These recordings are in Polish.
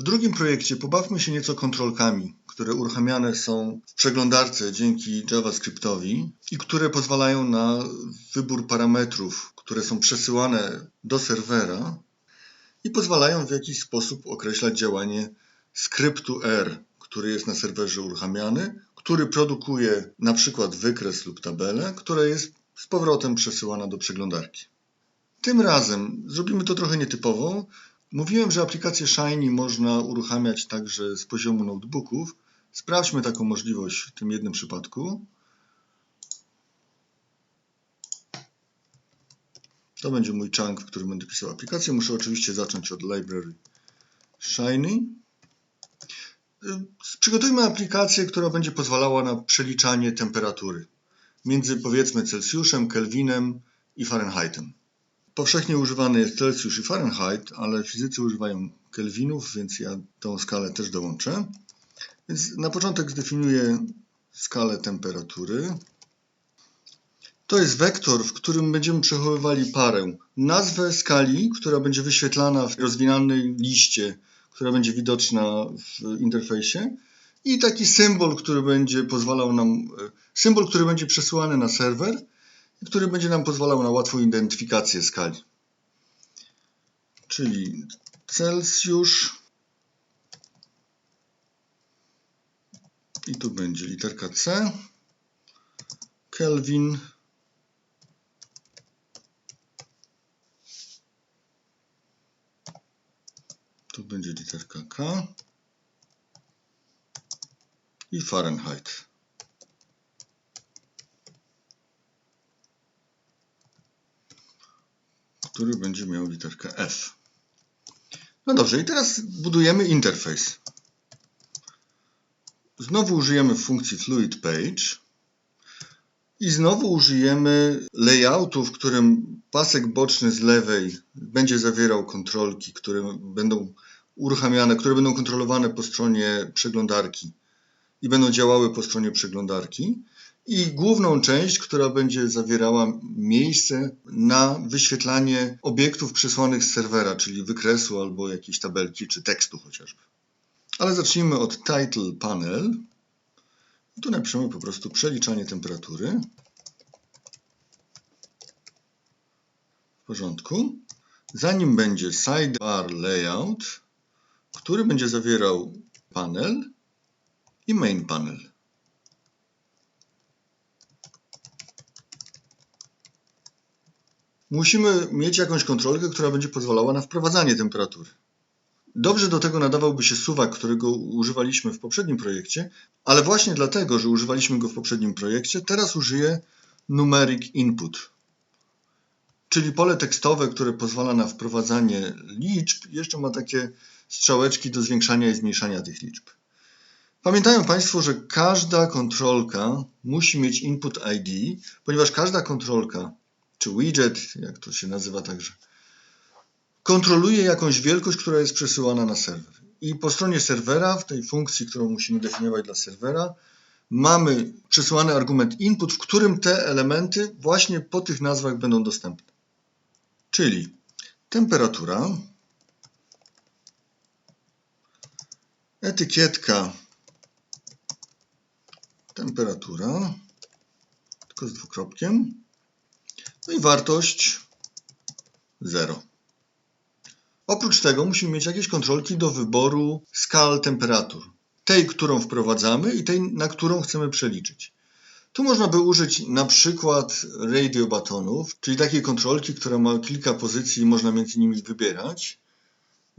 W drugim projekcie pobawmy się nieco kontrolkami, które uruchamiane są w przeglądarce dzięki JavaScriptowi i które pozwalają na wybór parametrów, które są przesyłane do serwera i pozwalają w jakiś sposób określać działanie skryptu R, który jest na serwerze uruchamiany, który produkuje na przykład wykres lub tabelę, która jest z powrotem przesyłana do przeglądarki. Tym razem zrobimy to trochę nietypowo. Mówiłem, że aplikację Shiny można uruchamiać także z poziomu notebooków. Sprawdźmy taką możliwość w tym jednym przypadku. To będzie mój chunk, w którym będę pisał aplikację. Muszę oczywiście zacząć od library Shiny. Przygotujmy aplikację, która będzie pozwalała na przeliczanie temperatury między powiedzmy Celsjuszem, Kelvinem i Fahrenheitem. Powszechnie używany jest Celsjusz i Fahrenheit, ale fizycy używają Kelvinów, więc ja tą skalę też dołączę. Więc na początek zdefiniuję skalę temperatury. To jest wektor, w którym będziemy przechowywali parę. Nazwę skali, która będzie wyświetlana w rozwinanej liście, która będzie widoczna w interfejsie i taki symbol, który będzie pozwalał nam, symbol, który będzie przesyłany na serwer który będzie nam pozwalał na łatwą identyfikację skali. Czyli Celsjusz i tu będzie literka C, Kelvin tu będzie literka K i Fahrenheit. Który będzie miał literkę F. No dobrze, i teraz budujemy interfejs. Znowu użyjemy funkcji fluid page i znowu użyjemy layoutu, w którym pasek boczny z lewej będzie zawierał kontrolki, które będą uruchamiane, które będą kontrolowane po stronie przeglądarki i będą działały po stronie przeglądarki i główną część, która będzie zawierała miejsce na wyświetlanie obiektów przysłanych z serwera, czyli wykresu albo jakiejś tabelki czy tekstu chociażby. Ale zacznijmy od Title Panel. Tu napiszemy po prostu przeliczanie temperatury. W porządku. Zanim będzie Sidebar Layout, który będzie zawierał panel i main panel. Musimy mieć jakąś kontrolkę, która będzie pozwalała na wprowadzanie temperatury. Dobrze do tego nadawałby się suwak, którego używaliśmy w poprzednim projekcie, ale właśnie dlatego, że używaliśmy go w poprzednim projekcie, teraz użyję numeric input, czyli pole tekstowe, które pozwala na wprowadzanie liczb, jeszcze ma takie strzałeczki do zwiększania i zmniejszania tych liczb. Pamiętają Państwo, że każda kontrolka musi mieć input ID, ponieważ każda kontrolka czy widget, jak to się nazywa także, kontroluje jakąś wielkość, która jest przesyłana na serwer. I po stronie serwera, w tej funkcji, którą musimy definiować dla serwera, mamy przesyłany argument input, w którym te elementy właśnie po tych nazwach będą dostępne. Czyli temperatura, etykietka, temperatura, tylko z dwukropkiem, no i wartość 0. Oprócz tego musimy mieć jakieś kontrolki do wyboru skal temperatur. Tej, którą wprowadzamy i tej, na którą chcemy przeliczyć. Tu można by użyć na przykład radio batonów, czyli takiej kontrolki, która ma kilka pozycji i można między nimi wybierać,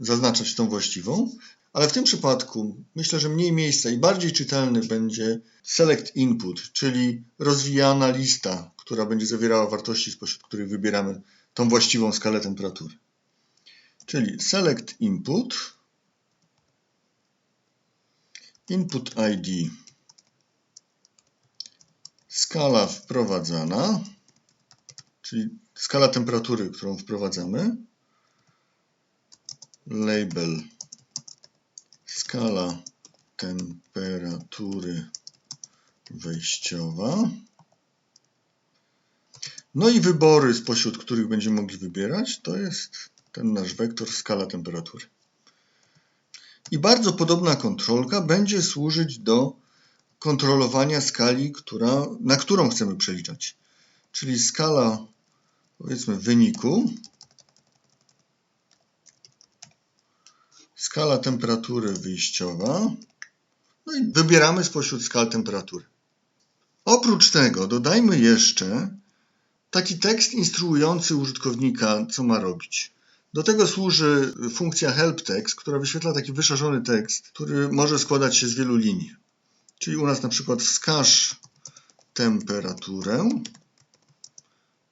zaznaczać tą właściwą. Ale w tym przypadku myślę, że mniej miejsca i bardziej czytelny będzie select input, czyli rozwijana lista, która będzie zawierała wartości, spośród których wybieramy tą właściwą skalę temperatury. Czyli select input, input ID, skala wprowadzana, czyli skala temperatury, którą wprowadzamy, label skala temperatury wejściowa. No i wybory, spośród których będziemy mogli wybierać, to jest ten nasz wektor skala temperatury. I bardzo podobna kontrolka będzie służyć do kontrolowania skali, która, na którą chcemy przeliczać. Czyli skala, powiedzmy, wyniku, skala temperatury wyjściowa, no i wybieramy spośród skal temperatury. Oprócz tego dodajmy jeszcze taki tekst instruujący użytkownika, co ma robić. Do tego służy funkcja helpText, która wyświetla taki wyszarzony tekst, który może składać się z wielu linii. Czyli u nas na przykład wskaż temperaturę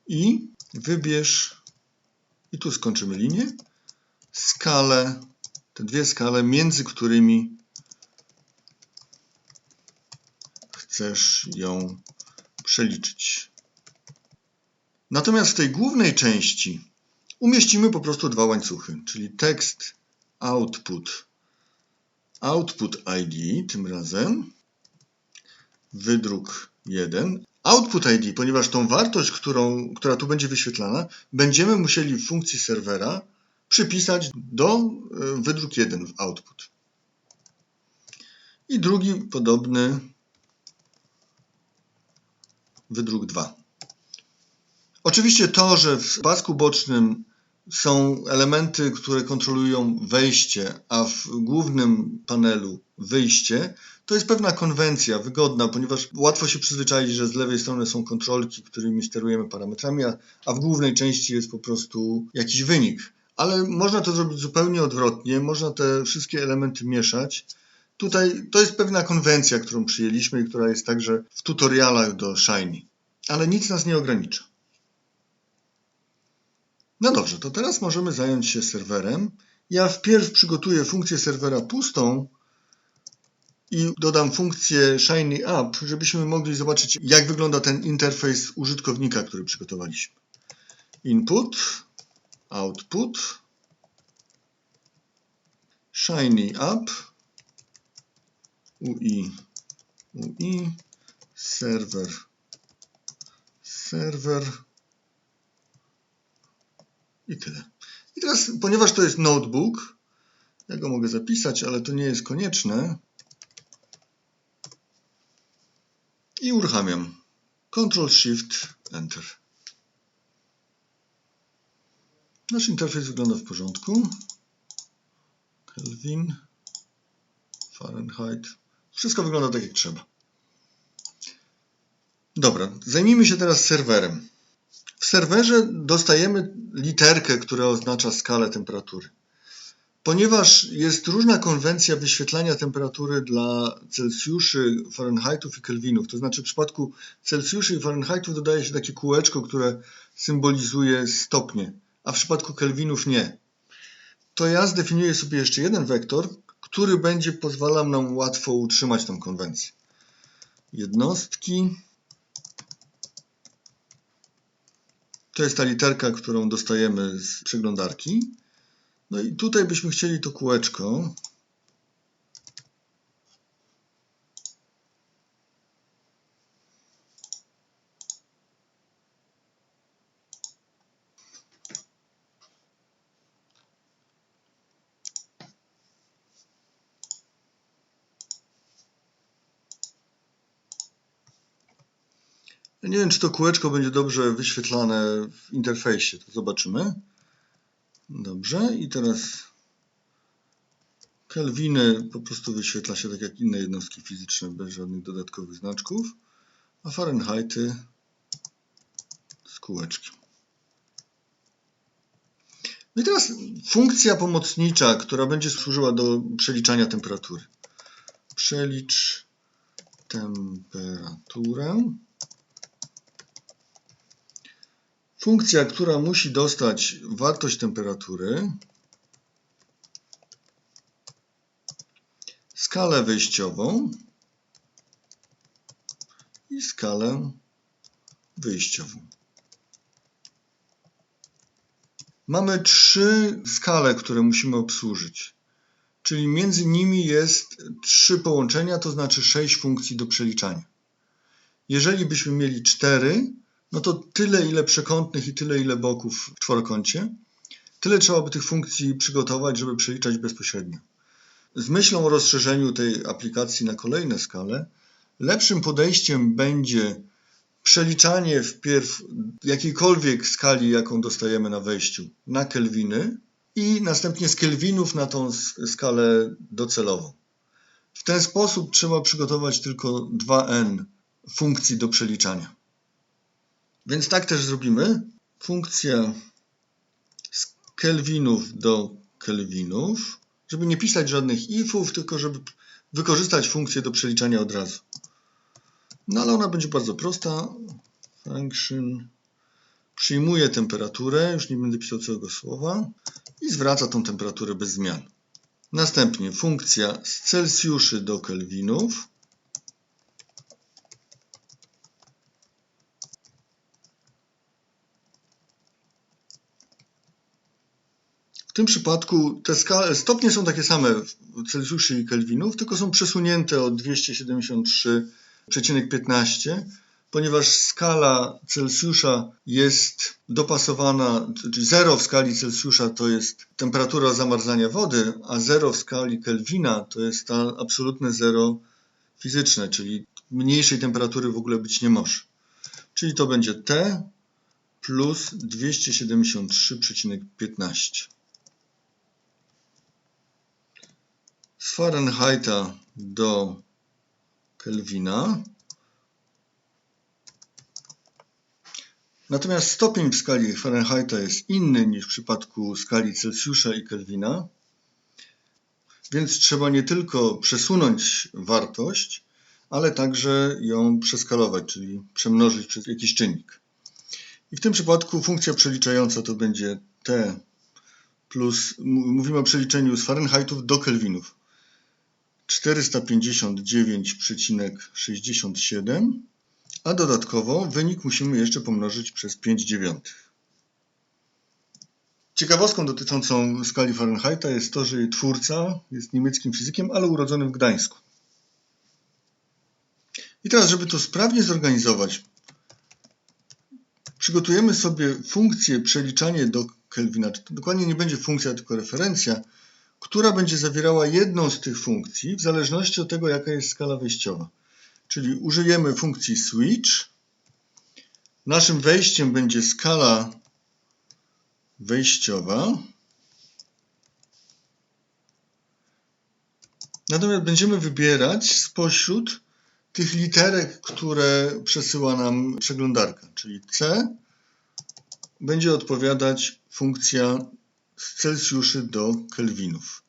i wybierz, i tu skończymy linię, skalę, te dwie skale, między którymi chcesz ją przeliczyć. Natomiast w tej głównej części umieścimy po prostu dwa łańcuchy, czyli tekst output, output ID tym razem, wydruk 1. Output ID, ponieważ tą wartość, którą, która tu będzie wyświetlana, będziemy musieli w funkcji serwera przypisać do e, wydruk 1 w output. I drugi podobny wydruk 2. Oczywiście to, że w pasku bocznym są elementy, które kontrolują wejście, a w głównym panelu wyjście, to jest pewna konwencja, wygodna, ponieważ łatwo się przyzwyczaić, że z lewej strony są kontrolki, którymi sterujemy parametrami, a w głównej części jest po prostu jakiś wynik. Ale można to zrobić zupełnie odwrotnie, można te wszystkie elementy mieszać. Tutaj to jest pewna konwencja, którą przyjęliśmy i która jest także w tutorialach do Shiny. Ale nic nas nie ogranicza. No dobrze, to teraz możemy zająć się serwerem. Ja wpierw przygotuję funkcję serwera pustą i dodam funkcję Shiny Up, żebyśmy mogli zobaczyć, jak wygląda ten interfejs użytkownika, który przygotowaliśmy. Input, output, Shiny Up, UI, UI, serwer, serwer, i tyle. I teraz, ponieważ to jest notebook, ja go mogę zapisać, ale to nie jest konieczne. I uruchamiam. Ctrl Shift Enter. Nasz interfejs wygląda w porządku. Kelvin, Fahrenheit. Wszystko wygląda tak jak trzeba. Dobra, zajmijmy się teraz serwerem. W serwerze dostajemy literkę, która oznacza skalę temperatury. Ponieważ jest różna konwencja wyświetlania temperatury dla Celsjuszy, Fahrenheitów i Kelvinów, to znaczy w przypadku Celsjuszy i Fahrenheitów dodaje się takie kółeczko, które symbolizuje stopnie, a w przypadku Kelvinów nie. To ja zdefiniuję sobie jeszcze jeden wektor, który będzie pozwalał nam łatwo utrzymać tą konwencję. Jednostki To jest ta literka, którą dostajemy z przeglądarki. No i tutaj byśmy chcieli to kółeczko nie wiem, czy to kółeczko będzie dobrze wyświetlane w interfejsie. To zobaczymy. Dobrze. I teraz Kelwiny po prostu wyświetla się tak jak inne jednostki fizyczne, bez żadnych dodatkowych znaczków. A Fahrenheity z kółeczkiem. No i teraz funkcja pomocnicza, która będzie służyła do przeliczania temperatury. Przelicz temperaturę. Funkcja, która musi dostać wartość temperatury, skalę wejściową i skalę wyjściową. Mamy trzy skale, które musimy obsłużyć. Czyli między nimi jest trzy połączenia, to znaczy sześć funkcji do przeliczania. Jeżeli byśmy mieli cztery, no to tyle ile przekątnych i tyle ile boków w czworokącie, tyle trzeba by tych funkcji przygotować, żeby przeliczać bezpośrednio. Z myślą o rozszerzeniu tej aplikacji na kolejne skale, lepszym podejściem będzie przeliczanie wpierw jakiejkolwiek skali, jaką dostajemy na wejściu, na kelwiny i następnie z kelwinów na tą skalę docelową. W ten sposób trzeba przygotować tylko 2n funkcji do przeliczania. Więc tak też zrobimy. Funkcja z kelwinów do kelwinów, żeby nie pisać żadnych ifów, tylko żeby wykorzystać funkcję do przeliczania od razu. No ale ona będzie bardzo prosta. Function przyjmuje temperaturę, już nie będę pisał całego słowa i zwraca tą temperaturę bez zmian. Następnie funkcja z Celsjuszy do Kelwinów. W tym przypadku te stopnie są takie same w Celsjuszy i Kelwinów, tylko są przesunięte o 273,15 ponieważ skala Celsjusza jest dopasowana, czyli 0 w skali Celsjusza to jest temperatura zamarzania wody, a 0 w skali Kelwina to jest ta absolutne zero fizyczne, czyli mniejszej temperatury w ogóle być nie może. Czyli to będzie T plus 273,15. Z Fahrenheita do Kelwina Natomiast stopień w skali Fahrenheita jest inny niż w przypadku skali Celsjusza i Kelwina, więc trzeba nie tylko przesunąć wartość, ale także ją przeskalować, czyli przemnożyć przez jakiś czynnik. I w tym przypadku funkcja przeliczająca to będzie t plus, mówimy o przeliczeniu z Fahrenheitów do Kelwinów. 459,67 a dodatkowo wynik musimy jeszcze pomnożyć przez 5 dziewiątych. Ciekawostką dotyczącą skali Fahrenheita jest to, że jej twórca jest niemieckim fizykiem, ale urodzonym w Gdańsku. I teraz, żeby to sprawnie zorganizować, przygotujemy sobie funkcję przeliczanie do Kelvina. Dokładnie nie będzie funkcja, tylko referencja, która będzie zawierała jedną z tych funkcji w zależności od tego, jaka jest skala wejściowa. Czyli użyjemy funkcji switch. Naszym wejściem będzie skala wejściowa. Natomiast będziemy wybierać spośród tych literek, które przesyła nam przeglądarka, czyli C będzie odpowiadać funkcja z Celsjuszy do Kelwinów.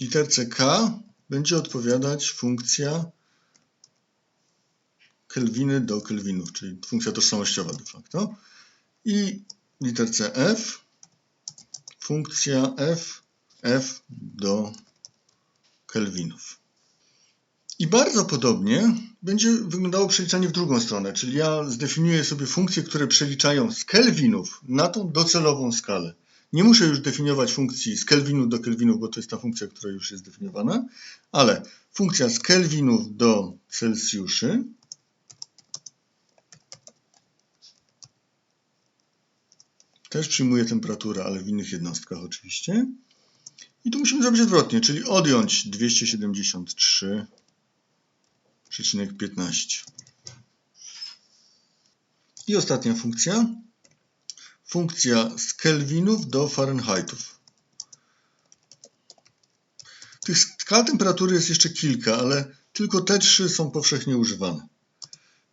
Literce K będzie odpowiadać funkcja kelwiny do kelwinów, czyli funkcja tożsamościowa de facto. I literce f funkcja f, f do kelwinów. I bardzo podobnie będzie wyglądało przeliczanie w drugą stronę, czyli ja zdefiniuję sobie funkcje, które przeliczają z kelwinów na tą docelową skalę. Nie muszę już definiować funkcji z kelwinów do kelwinów, bo to jest ta funkcja, która już jest zdefiniowana, ale funkcja z kelwinów do Celsjuszy też przyjmuje temperaturę, ale w innych jednostkach oczywiście. I tu musimy zrobić odwrotnie, czyli odjąć 273,15. I ostatnia funkcja funkcja z kelwinów do Fahrenheitów. Tych skal temperatury jest jeszcze kilka, ale tylko te trzy są powszechnie używane.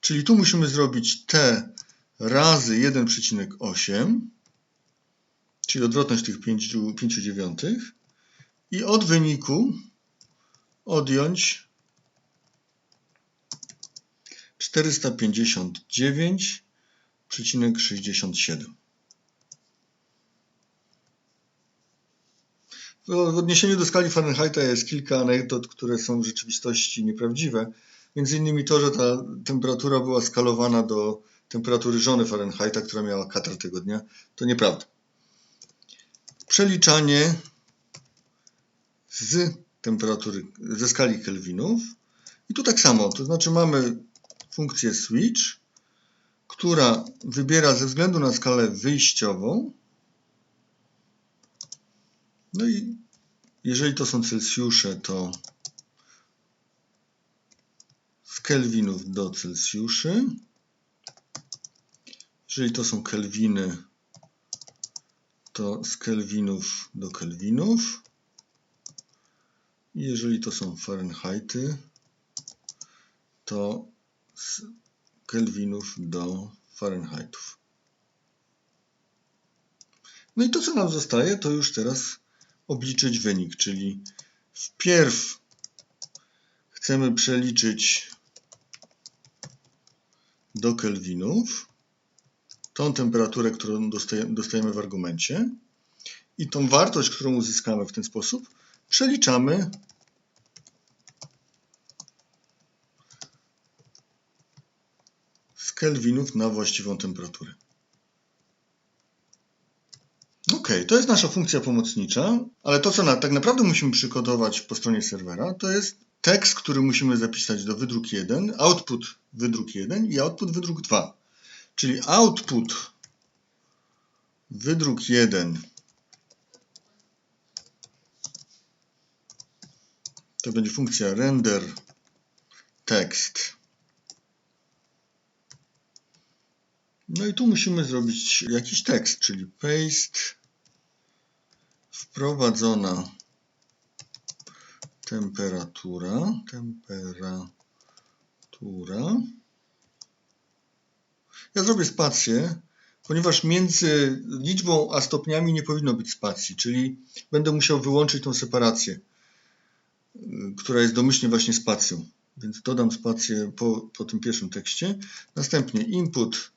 Czyli tu musimy zrobić T razy 1,8, czyli odwrotność tych 5, 5 dziewiątych i od wyniku odjąć 459,67. No, w odniesieniu do skali Fahrenheita jest kilka anegdot, które są w rzeczywistości nieprawdziwe. Między innymi to, że ta temperatura była skalowana do temperatury żony Fahrenheita, która miała katar tego dnia, to nieprawda. Przeliczanie z temperatury, ze skali Kelvinów. I tu tak samo, to znaczy mamy funkcję switch, która wybiera ze względu na skalę wyjściową No i jeżeli to są Celsjusze, to z Kelvinów do Celsjuszy. Jeżeli to są Kelwiny, to z Kelvinów do Kelvinów. I jeżeli to są Fahrenheity, to z Kelvinów do Fahrenheitów. No i to, co nam zostaje, to już teraz obliczyć wynik, czyli wpierw chcemy przeliczyć do kelwinów tą temperaturę, którą dostajemy w argumencie i tą wartość, którą uzyskamy w ten sposób, przeliczamy kelwinów na właściwą temperaturę. Ok, to jest nasza funkcja pomocnicza, ale to, co na, tak naprawdę musimy przygotować po stronie serwera, to jest tekst, który musimy zapisać do wydruk 1, output wydruk 1 i output wydruk 2. Czyli output wydruk 1 to będzie funkcja render text. No i tu musimy zrobić jakiś tekst, czyli paste wprowadzona temperatura, temperatura. Ja zrobię spację, ponieważ między liczbą a stopniami nie powinno być spacji, czyli będę musiał wyłączyć tą separację, która jest domyślnie właśnie spacją. Więc dodam spację po, po tym pierwszym tekście. Następnie input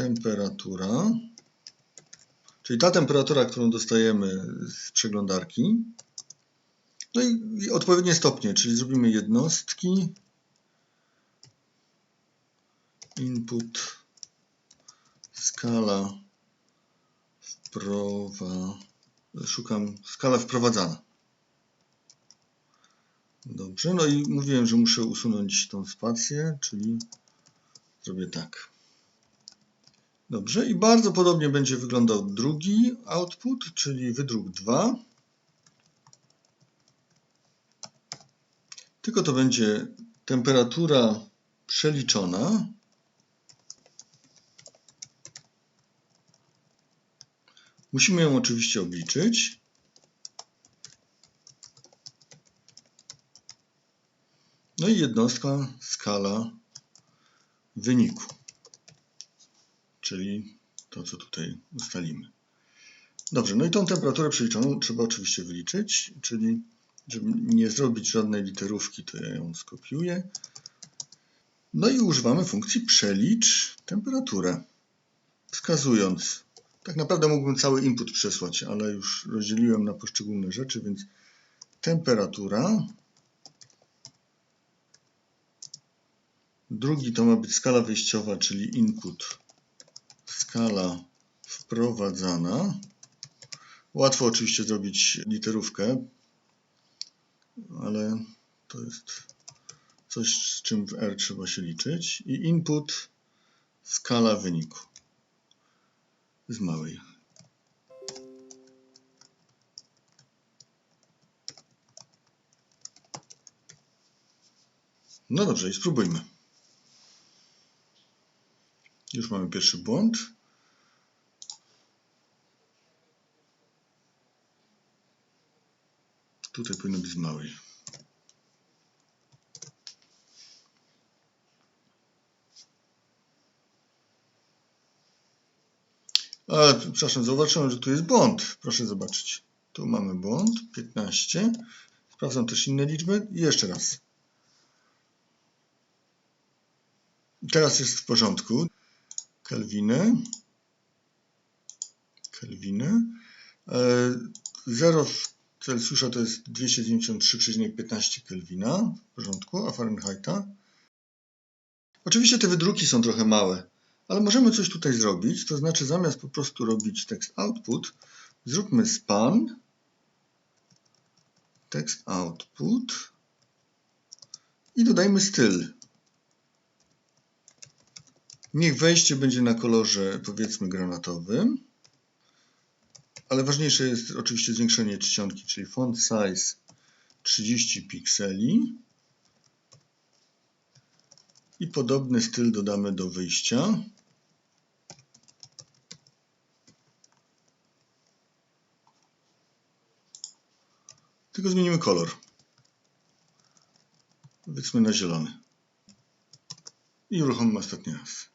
temperatura, czyli ta temperatura, którą dostajemy z przeglądarki. No i, i odpowiednie stopnie, czyli zrobimy jednostki, input, skala wprowa, szukam skala wprowadzana. Dobrze, no i mówiłem, że muszę usunąć tą spację, czyli zrobię tak. Dobrze, i bardzo podobnie będzie wyglądał drugi output, czyli wydruk 2. Tylko to będzie temperatura przeliczona. Musimy ją oczywiście obliczyć. No i jednostka skala wyniku, czyli to, co tutaj ustalimy. Dobrze, no i tą temperaturę przeliczoną trzeba oczywiście wyliczyć, czyli żeby nie zrobić żadnej literówki, to ja ją skopiuję. No i używamy funkcji przelicz temperaturę, wskazując. Tak naprawdę mógłbym cały input przesłać, ale już rozdzieliłem na poszczególne rzeczy, więc temperatura. Drugi to ma być skala wyjściowa, czyli input, skala wprowadzana. Łatwo oczywiście zrobić literówkę, ale to jest coś, z czym w R trzeba się liczyć. I input, skala wyniku z małej. No dobrze, i spróbujmy. Już mamy pierwszy błąd. Tutaj powinno być z małej. A, przepraszam, zauważyłem, że tu jest błąd. Proszę zobaczyć. Tu mamy błąd, 15. Sprawdzam też inne liczby i jeszcze raz. Teraz jest w porządku. Kelwiny. Kelwiny. 0 w Celsjusza to jest 293,15 Kelwina. W porządku. A Fahrenheita? Oczywiście te wydruki są trochę małe. Ale możemy coś tutaj zrobić, to znaczy zamiast po prostu robić tekst output, zróbmy span, tekst output i dodajmy styl. Niech wejście będzie na kolorze powiedzmy granatowym. ale ważniejsze jest oczywiście zwiększenie czcionki, czyli font size 30 pikseli. I podobny styl dodamy do wyjścia. Tylko zmienimy kolor. Powiedzmy na zielony. I uruchomimy ostatni raz.